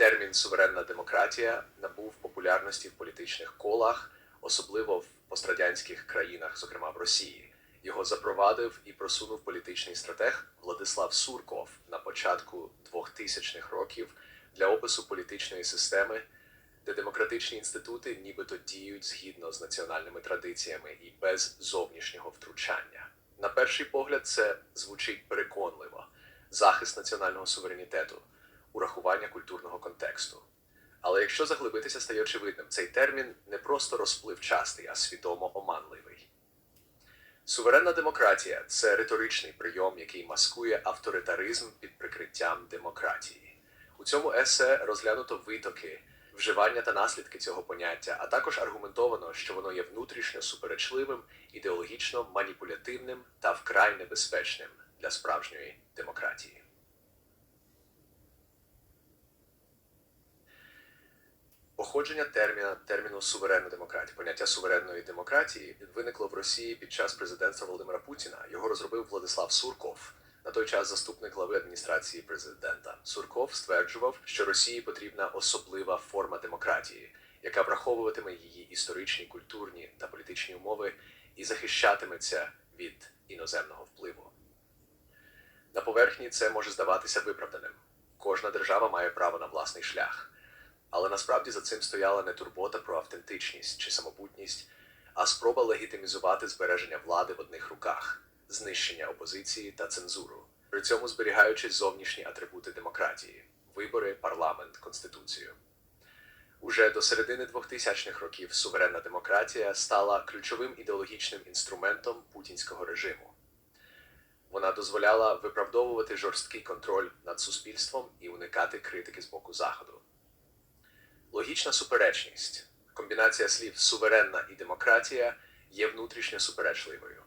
Термін суверенна демократія набув популярності в політичних колах, особливо в пострадянських країнах, зокрема в Росії. Його запровадив і просунув політичний стратег Владислав Сурков на початку 2000-х років для опису політичної системи, де демократичні інститути нібито діють згідно з національними традиціями і без зовнішнього втручання. На перший погляд, це звучить переконливо: захист національного суверенітету, урахування культурного контексту. Але якщо заглибитися стає очевидним, цей термін не просто розпливчастий, а свідомо оманливий. Суверенна демократія це риторичний прийом, який маскує авторитаризм під прикриттям демократії. У цьому есе розглянуто витоки, вживання та наслідки цього поняття, а також аргументовано, що воно є внутрішньо суперечливим, ідеологічно маніпулятивним та вкрай небезпечним для справжньої демократії. Походження терміна терміну суверенна демократія, поняття суверенної демократії виникло в Росії під час президентства Володимира Путіна. Його розробив Владислав Сурков, на той час заступник глави адміністрації президента. Сурков стверджував, що Росії потрібна особлива форма демократії, яка враховуватиме її історичні, культурні та політичні умови і захищатиметься від іноземного впливу. На поверхні це може здаватися виправданим. Кожна держава має право на власний шлях. Але насправді за цим стояла не турбота про автентичність чи самобутність, а спроба легітимізувати збереження влади в одних руках, знищення опозиції та цензуру, при цьому зберігаючи зовнішні атрибути демократії вибори, парламент, конституцію. Уже до середини 2000-х років суверенна демократія стала ключовим ідеологічним інструментом путінського режиму. Вона дозволяла виправдовувати жорсткий контроль над суспільством і уникати критики з боку Заходу. Логічна суперечність, комбінація слів суверенна і демократія є внутрішньо суперечливою.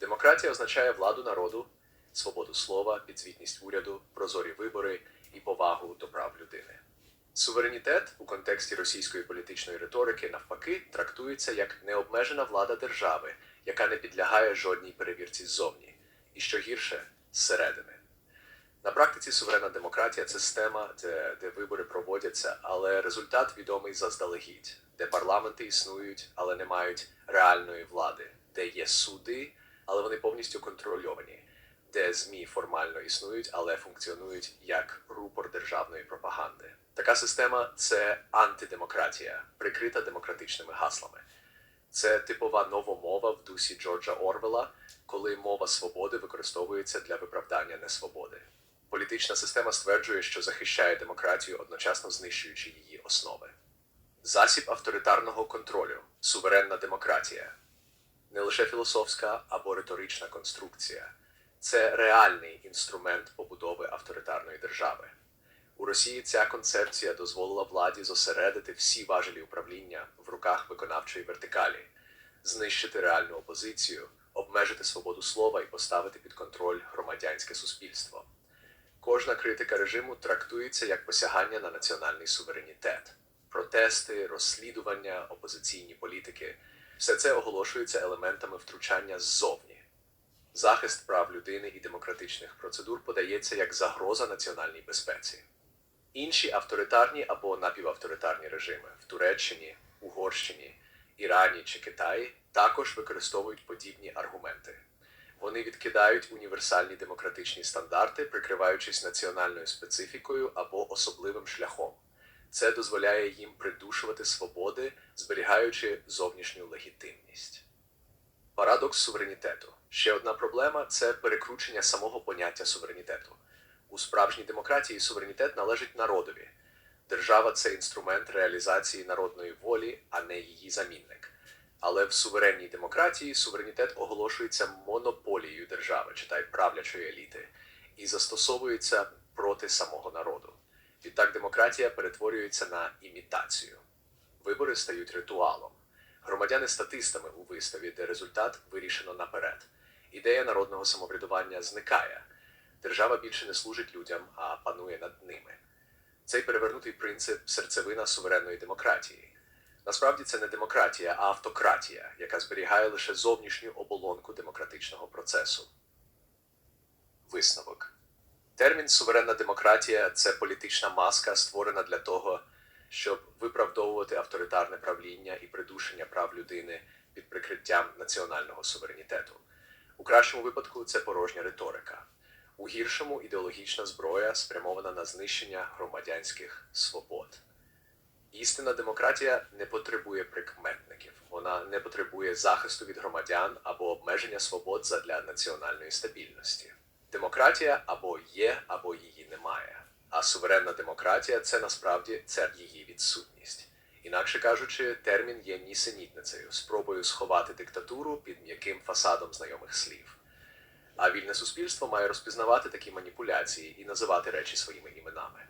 Демократія означає владу народу, свободу слова, підзвітність уряду, прозорі вибори і повагу до прав людини. Суверенітет у контексті російської політичної риторики навпаки трактується як необмежена влада держави, яка не підлягає жодній перевірці ззовні, і що гірше зсередини. На практиці суверенна демократія це система, де, де вибори проводяться, але результат відомий заздалегідь, де парламенти існують, але не мають реальної влади, де є суди, але вони повністю контрольовані, де ЗМІ формально існують, але функціонують як рупор державної пропаганди. Така система це антидемократія, прикрита демократичними гаслами. Це типова новомова в дусі Джорджа Орвела, коли мова свободи використовується для виправдання несвободи. Політична система стверджує, що захищає демократію, одночасно знищуючи її основи. Засіб авторитарного контролю, суверенна демократія, не лише філософська або риторична конструкція, це реальний інструмент побудови авторитарної держави. У Росії ця концепція дозволила владі зосередити всі важелі управління в руках виконавчої вертикалі, знищити реальну опозицію, обмежити свободу слова і поставити під контроль громадянське суспільство. Кожна критика режиму трактується як посягання на національний суверенітет. Протести, розслідування, опозиційні політики все це оголошується елементами втручання ззовні. Захист прав людини і демократичних процедур подається як загроза національній безпеці. Інші авторитарні або напівавторитарні режими в Туреччині, Угорщині, Ірані чи Китаї також використовують подібні аргументи. Вони відкидають універсальні демократичні стандарти, прикриваючись національною специфікою або особливим шляхом. Це дозволяє їм придушувати свободи, зберігаючи зовнішню легітимність. Парадокс суверенітету. Ще одна проблема це перекручення самого поняття суверенітету. У справжній демократії суверенітет належить народові. Держава це інструмент реалізації народної волі, а не її замінник. Але в суверенній демократії суверенітет оголошується монополією держави, читай правлячої еліти, і застосовується проти самого народу. Відтак демократія перетворюється на імітацію. Вибори стають ритуалом. Громадяни статистами у виставі, де результат вирішено наперед. Ідея народного самоврядування зникає. Держава більше не служить людям, а панує над ними. Цей перевернутий принцип серцевина суверенної демократії. Насправді це не демократія, а автократія, яка зберігає лише зовнішню оболонку демократичного процесу. Висновок. Термін суверенна демократія це політична маска, створена для того, щоб виправдовувати авторитарне правління і придушення прав людини під прикриттям національного суверенітету. У кращому випадку це порожня риторика, у гіршому ідеологічна зброя, спрямована на знищення громадянських свобод. Істинна демократія не потребує прикметників, вона не потребує захисту від громадян або обмеження свобод задля національної стабільності. Демократія або є, або її немає. А суверенна демократія це насправді це її відсутність. Інакше кажучи, термін є нісенітницею, спробою сховати диктатуру під м'яким фасадом знайомих слів. А вільне суспільство має розпізнавати такі маніпуляції і називати речі своїми іменами.